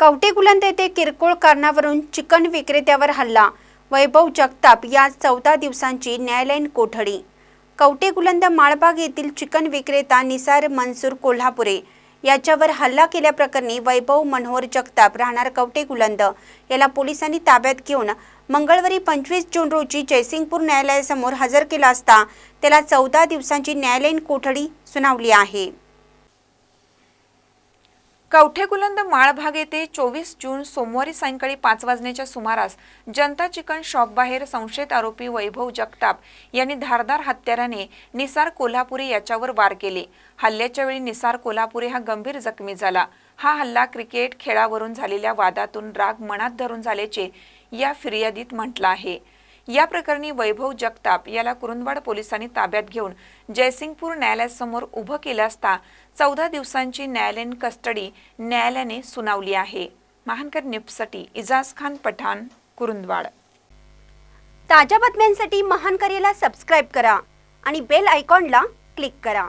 कवटे गुलंद येथे किरकोळ कारणावरून चिकन विक्रेत्यावर हल्ला. वैभव जगताप या चौदा दिवसांची न्यायालयीन कोठडी. कवठे गुलंद माळबाग येथील चिकन विक्रेता निसार मनसूर कोल्हापुरे याच्यावर हल्ला केल्याप्रकरणी वैभव मनोहर जगताप राहणार कवटे गुलंद याला पोलिसांनी ताब्यात घेऊन मंगळवारी पंचवीस जून रोजी जयसिंगपूर न्यायालयासमोर हजर केला असता त्याला चौदा दिवसांची न्यायालयीन कोठडी सुनावली आहे. कवठेकुलंद माळभाग येथे चोवीस जून सोमवारी सायंकाळी पाच वाजण्याच्या सुमारास जनता चिकन शॉप बाहेर संशयित आरोपी वैभव जगताप यांनी धारदार हत्याराने निसार कोल्हापुरे याच्यावर वार केले. हल्ल्याच्या वेळी निसार कोल्हापुरे हा गंभीर जखमी झाला. हा हल्ला क्रिकेट खेळावरून झालेल्या वादातून राग मनात धरून झाल्याचे या फिर्यादीत म्हटलं आहे. या प्रकरणी वैभव जगताप याला कुरुंदवाड पोलिसांनी ताब्यात घेऊन जयसिंगपूर न्यायालयासमोर उभं केलं असता चौदा दिवसांची न्यायालयीन कस्टडी न्यायालयाने सुनावली आहे. महानकर निपसटी इजाज खान पठाण कुरुंदवाड. ताज्या बातम्यांसाठी महान सबस्क्राईब करा आणि बेल आयकॉनला क्लिक करा.